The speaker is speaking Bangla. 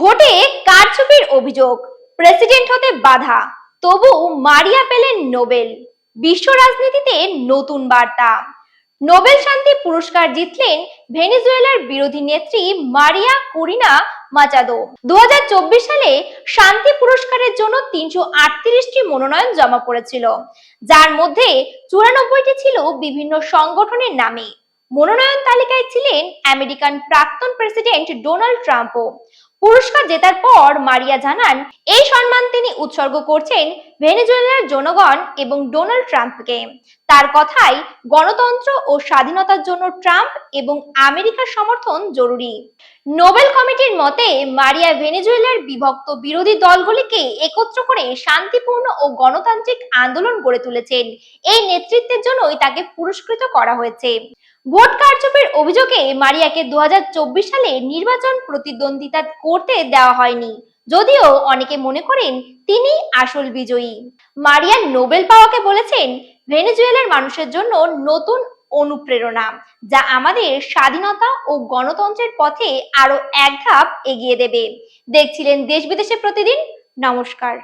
ভোটে কারচুপির অভিযোগ। প্রেসিডেন্ট হতে বাধা, তবু মারিয়া পেলেন নোবেল। বিশ্ব রাজনীতিতে নতুন বার্তা। নোবেল শান্তি পুরস্কার জিতলেন ভেনেজুয়েলার বিরোধী নেত্রী মারিয়া কুরিনা মাচাদো। দুহাজার চব্বিশ সালে শান্তি পুরস্কারের জন্য তিনশো আটত্রিশটি মনোনয়ন জমা পড়েছিল, যার মধ্যে চুরানব্বইটি ছিল বিভিন্ন সংগঠনের নামে। মনোনয়ন তালিকায় ছিলেন আমেরিকান প্রাক্তন প্রেসিডেন্ট ডোনাল্ড ট্রাম্পও। পুরস্কার জেতার পর মারিয়া জানান, এই সম্মান তিনি উৎসর্গ করছেন ভেনেজুয়েলার জনগণ এবং ডোনাল্ড ট্রাম্পকে। তার কথাই গণতন্ত্র ও স্বাধীনতার জন্য ট্রাম্প এবং আমেরিকার সমর্থন জরুরি। নোবেল কমিটির মতে, মারিয়া ভেনেজুয়েলার বিভক্ত বিরোধী দলগুলিকে একত্র করে শান্তিপূর্ণ ও গণতান্ত্রিক আন্দোলন গড়ে তুলেছেন। এই নেতৃত্বের জন্যই তাকে পুরস্কৃত করা হয়েছে। ভোট কারচুপির অভিযোগে মারিয়াকে দুহাজার চব্বিশ সালে নির্বাচন প্রতিদ্বন্দ্বিতা করতে দেওয়া হয়নি। যদিও অনেকে মনে করেন তিনি আসল বিজয়ী। মারিয়া নোবেল পাওয়াকে বলেছেন, ভেনেজুয়েলার মানুষের জন্য নতুন অনুপ্রেরণা, যা আমাদের স্বাধীনতা ও গণতন্ত্রের পথে আরও এক ধাপ এগিয়ে দেবে। দেখছিলেন দেশ বিদেশে প্রতিদিন। নমস্কার।